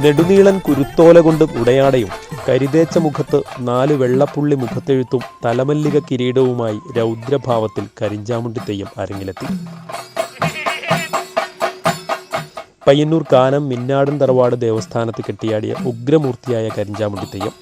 നെടുനീളൻ കുരുത്തോല കൊണ്ട് ഉടയാടയും കരിതേച്ച മുഖത്ത് നാല് വെള്ളപ്പുള്ളി മുഖത്തെഴുത്തും തലമല്ലിക കിരീടവുമായി രൗദ്രഭാവത്തിൽ കരിഞ്ചാമുണ്ടി തെയ്യം അരങ്ങിലെത്തി. പയ്യന്നൂർ കാനം മിന്നാടൻ തറവാട് ദേവസ്ഥാനത്ത് കെട്ടിയാടിയ ഉഗ്രമൂർത്തിയായ കരിഞ്ചാമുണ്ടി തെയ്യം.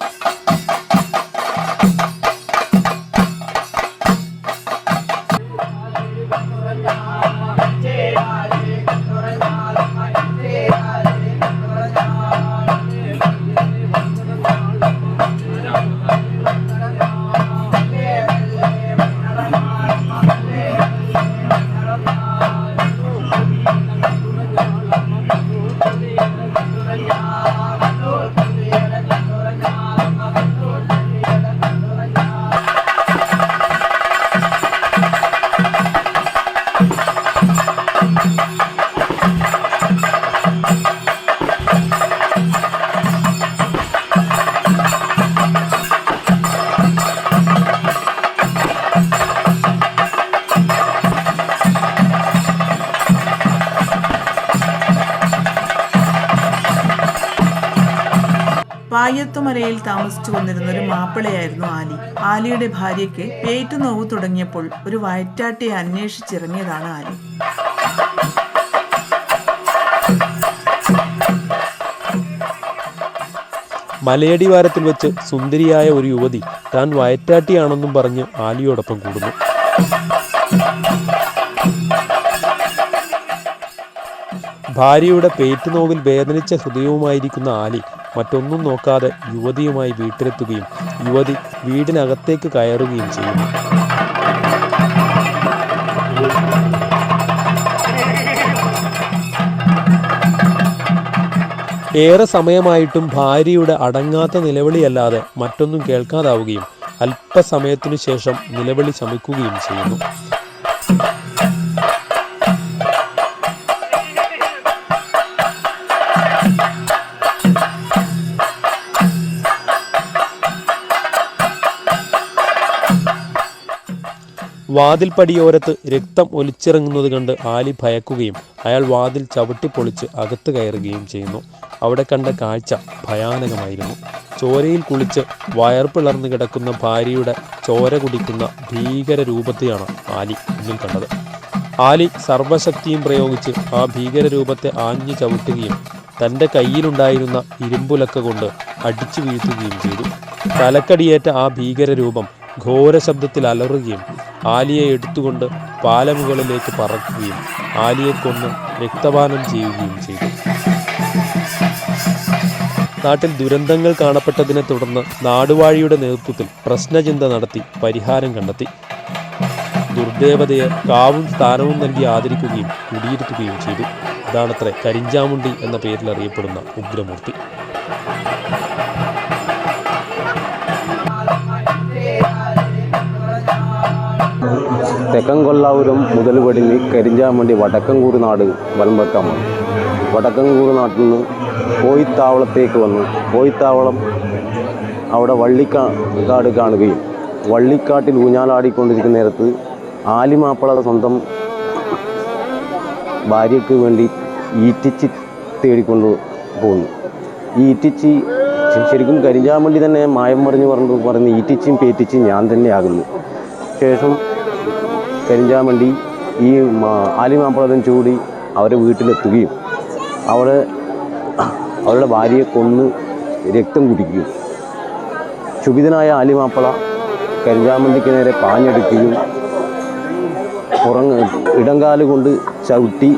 പായത്തുമലയിൽ താമസിച്ചു വന്നിരുന്ന ഒരു മാപ്പിളയായിരുന്നു ആലി. ആലിയുടെ ഭാര്യയ്ക്ക് പേറ്റുനോവ് തുടങ്ങിയപ്പോൾ ഒരു വയറ്റാട്ടിയെ അന്വേഷിച്ചിറങ്ങിയതാണ് ആലി. മലയടിവാരത്തിൽ വെച്ച് സുന്ദരിയായ ഒരു യുവതി താൻ വയറ്റാട്ടിയാണെന്നും പറഞ്ഞ് ആലിയോടൊപ്പം കൂടുന്നു. ഭാര്യയുടെ പേറ്റുനോവിൽ വേദനിച്ച ഹൃദയവുമായിരിക്കുന്ന ആലി മറ്റൊന്നും നോക്കാതെ യുവതിയുമായി വീട്ടിലെത്തുകയും യുവതി വീടിനകത്തേക്ക് കയറുകയും ചെയ്യുന്നു. ഏറെ സമയമായിട്ടും ഭാര്യയുടെ അടങ്ങാത്ത നിലവിളിയല്ലാതെ മറ്റൊന്നും കേൾക്കാതാവുകയും അല്പസമയത്തിനു ശേഷം നിലവിളി ശമിക്കുകയും ചെയ്യുന്നു. വാതിൽപ്പടിയോരത്ത് രക്തം ഒലിച്ചിറങ്ങുന്നത് കണ്ട് ആലി ഭയക്കുകയും അയാൾ വാതിൽ ചവിട്ടിപ്പൊളിച്ച് അകത്ത് കയറുകയും ചെയ്യുന്നു. അവിടെ കണ്ട കാഴ്ച ഭയാനകമായിരുന്നു. ചോരയിൽ കുളിച്ച് വയർപ്പിളർന്നു കിടക്കുന്ന ഭാര്യയുടെ ചോര കുടിക്കുന്ന ഭീകര രൂപത്തെയാണ് ആലി മുന്നിൽ കണ്ടത്. ആലി സർവശക്തിയും പ്രയോഗിച്ച് ആ ഭീകര രൂപത്തെ ആഞ്ഞു ചവിട്ടുകയും തന്റെ കയ്യിലുണ്ടായിരുന്ന ഇരുമ്പുലക്ക കൊണ്ട് അടിച്ചു വീഴ്ത്തുകയും ചെയ്തു. തലക്കടിയേറ്റ ആ ഭീകര രൂപം ഘോര ശബ്ദത്തിൽ അലറുകയും ആലിയെ എടുത്തുകൊണ്ട് പാലമുകളിലേക്ക് പറക്കുകയും ആലിയെ കൊന്ന് രക്തപാനം ചെയ്യുകയും ചെയ്തു. നാട്ടിൽ ദുരന്തങ്ങൾ കാണപ്പെട്ടതിനെ തുടർന്ന് നാടുവാഴിയുടെ നേതൃത്വത്തിൽ പ്രശ്നചിന്ത നടത്തി പരിഹാരം കണ്ടെത്തി. ദുർദേവതയെ കാവും സ്ഥാനവും നൽകി ആദരിക്കുകയും കുടിയിരുത്തുകയും ചെയ്തു. ഇതാണത്രേ കരിഞ്ചാമുണ്ടി എന്ന പേരിൽ അറിയപ്പെടുന്ന ഉഗ്രമൂർത്തി. തെക്കൻ കൊല്ലാപുരം മുതൽ വടിഞ്ഞ് കരിഞ്ചാമണ്ടി വടക്കൻകൂറ് നാട് വലമ്പക്കമാണ് വടക്കൻകൂറ് നാട്ടിൽ നിന്ന് കോയിത്താവളത്തേക്ക് വന്ന് കോയിത്താവളം അവിടെ വള്ളിക്കാ കാട് കാണുകയും വള്ളിക്കാട്ടിൽ ഊഞ്ഞാലാടിക്കൊണ്ടിരിക്കുന്ന നേരത്ത് ആലിമാപ്പള സ്വന്തം ഭാര്യയ്ക്ക് വേണ്ടി ഈറ്റിച്ചി തേടിക്കൊണ്ട് പോകുന്നു ഈ ഈറ്റിച്ചി ശരിക്കും കരിഞ്ചാമണ്ടി തന്നെ മായം പറഞ്ഞ് പറഞ്ഞു പറയുന്ന ഈറ്റിച്ചിയും പേറ്റിച്ചും ഞാൻ തന്നെയാകുന്നു. ശേഷം കരിഞ്ചാമണ്ടി ഈ ആലിമാമ്പഴത്തിന് ചൂടി അവരെ വീട്ടിലെത്തുകയും അവിടെ അവരുടെ ഭാര്യയെ കൊന്ന് രക്തം കുടിക്കുകയും. ക്ഷുഭിതനായ ആലിമാപ്പള കരിഞ്ചാമണ്ടിക്ക് നേരെ പാഞ്ഞെടുക്കുകയും പുറങ്ങ ഇടങ്കാൽ കൊണ്ട് ചവിട്ടി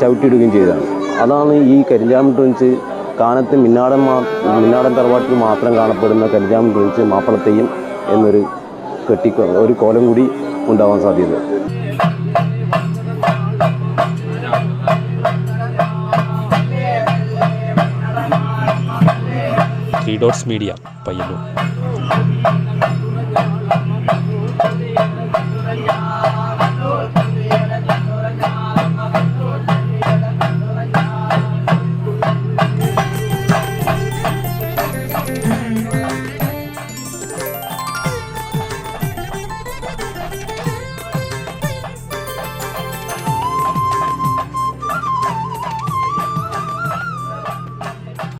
ചവിട്ടിയിടുകയും ചെയ്തതാണ്. അതാണ് ഈ കരിഞ്ചാമണ്ടി വെച്ച് കാനത്ത് മിന്നാടൻ മാ മിന്നാടൻ തറവാട്ടിൽ മാത്രം കാണപ്പെടുന്ന കരിഞ്ചാമണ്ടി വെച്ച് മാപ്പിളത്തെയും എന്നൊരു കെട്ടി ഒരു കോലം കൂടി ഉണ്ടാവാൻ സാധ്യത. Dots media Payyanur.